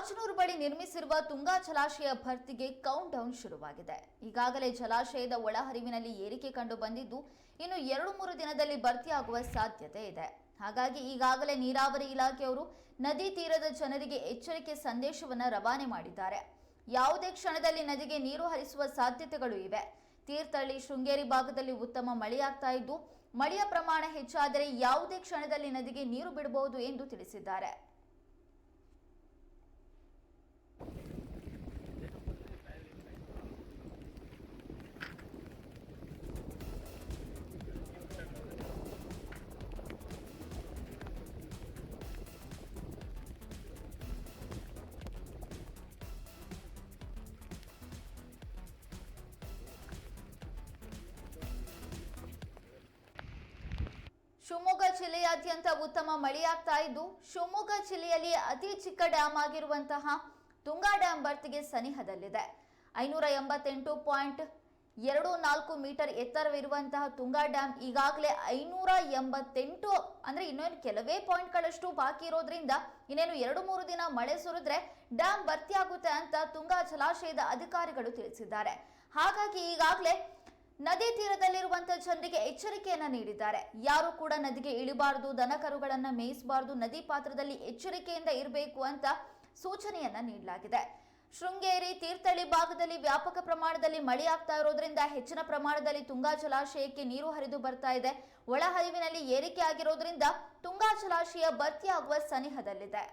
ಗಾಜನೂರು ಬಳಿ ನಿರ್ಮಿಸಿರುವ ತುಂಗಾ ಜಲಾಶಯ ಭರ್ತಿಗೆ ಕೌಂಟ್ ಡೌನ್ ಶುರುವಾಗಿದೆ. ಈಗಾಗಲೇ ಜಲಾಶಯದ ಒಳಹರಿವಿನಲ್ಲಿ ಏರಿಕೆ ಕಂಡು ಬಂದಿದ್ದು ಇನ್ನು ಎರಡು ಮೂರು ದಿನದಲ್ಲಿ ಭರ್ತಿಯಾಗುವ ಸಾಧ್ಯತೆ ಇದೆ. ಹಾಗಾಗಿ ಈಗಾಗಲೇ ನೀರಾವರಿ ಇಲಾಖೆಯವರು ನದಿ ತೀರದ ಜನರಿಗೆ ಎಚ್ಚರಿಕೆ ಸಂದೇಶವನ್ನು ರವಾನೆ ಮಾಡಿದ್ದಾರೆ. ಯಾವುದೇ ಕ್ಷಣದಲ್ಲಿ ನದಿಗೆ ನೀರು ಹರಿಸುವ ಸಾಧ್ಯತೆಗಳು ಇವೆ. ತೀರ್ಥಹಳ್ಳಿ ಶೃಂಗೇರಿ ಭಾಗದಲ್ಲಿ ಉತ್ತಮ ಮಳೆಯಾಗ್ತಾ ಇದ್ದು, ಮಳೆಯ ಪ್ರಮಾಣ ಹೆಚ್ಚಾದರೆ ಯಾವುದೇ ಕ್ಷಣದಲ್ಲಿ ನದಿಗೆ ನೀರು ಬಿಡಬಹುದು ಎಂದು ತಿಳಿಸಿದ್ದಾರೆ. ಶಿವಮೊಗ್ಗ ಜಿಲ್ಲೆಯಾದ್ಯಂತ ಉತ್ತಮ ಮಳೆಯಾಗ್ತಾ ಇದ್ದು, ಶಿವಮೊಗ್ಗ ಜಿಲ್ಲೆಯಲ್ಲಿ ಅತಿ ಚಿಕ್ಕ ಡ್ಯಾಮ್ ಆಗಿರುವಂತಹ ತುಂಗಾ ಡ್ಯಾಮ್ ಭರ್ತಿಗೆ ಸನಿಹದಲ್ಲಿದೆ. ಐನೂರ ಎಂಬತ್ತೆಂಟು ಪಾಯಿಂಟ್ ಎರಡು ನಾಲ್ಕು ಮೀಟರ್ ಎತ್ತರವಿರುವಂತಹ ತುಂಗಾ ಡ್ಯಾಮ್ ಈಗಾಗಲೇ ಐನೂರ ಎಂಬತ್ತೆಂಟು, ಅಂದ್ರೆ ಇನ್ನೇನು ಕೆಲವೇ ಪಾಯಿಂಟ್ಗಳಷ್ಟು ಬಾಕಿ ಇರೋದ್ರಿಂದ ಇನ್ನೇನು ಎರಡು ಮೂರು ದಿನ ಮಳೆ ಸುರಿದ್ರೆ ಡ್ಯಾಮ್ ಭರ್ತಿಯಾಗುತ್ತೆ ಅಂತ ತುಂಗಾ ಜಲಾಶಯದ ಅಧಿಕಾರಿಗಳು ತಿಳಿಸಿದ್ದಾರೆ. ಹಾಗಾಗಿ ಈಗಾಗಲೇ ನದಿ ತೀರದಲ್ಲಿರುವಂತಹ ಜನರಿಗೆ ಎಚ್ಚರಿಕೆಯನ್ನ ನೀಡಿದ್ದಾರೆ. ಯಾರು ಕೂಡ ನದಿಗೆ ಇಳಿಬಾರದು ದನಕರುಗಳನ್ನ ಮೇಯಿಸಬಾರದು, ನದಿ ಪಾತ್ರದಲ್ಲಿ ಎಚ್ಚರಿಕೆಯಿಂದ ಇರಬೇಕು ಅಂತ ಸೂಚನೆಯನ್ನ ನೀಡಲಾಗಿದೆ. ಶೃಂಗೇರಿ ತೀರ್ಥಹಳ್ಳಿ ಭಾಗದಲ್ಲಿ ವ್ಯಾಪಕ ಪ್ರಮಾಣದಲ್ಲಿ ಮಳೆಯಾಗ್ತಾ ಇರೋದ್ರಿಂದ ಹೆಚ್ಚಿನ ಪ್ರಮಾಣದಲ್ಲಿ ತುಂಗಾ ಜಲಾಶಯಕ್ಕೆ ನೀರು ಹರಿದು ಬರ್ತಾ ಇದೆ. ಒಳಹರಿವಿನಲ್ಲಿ ಏರಿಕೆ ಆಗಿರೋದ್ರಿಂದ ತುಂಗಾ ಜಲಾಶಯ ಭರ್ತಿಯಾಗುವ ಸನಿಹದಲ್ಲಿದೆ.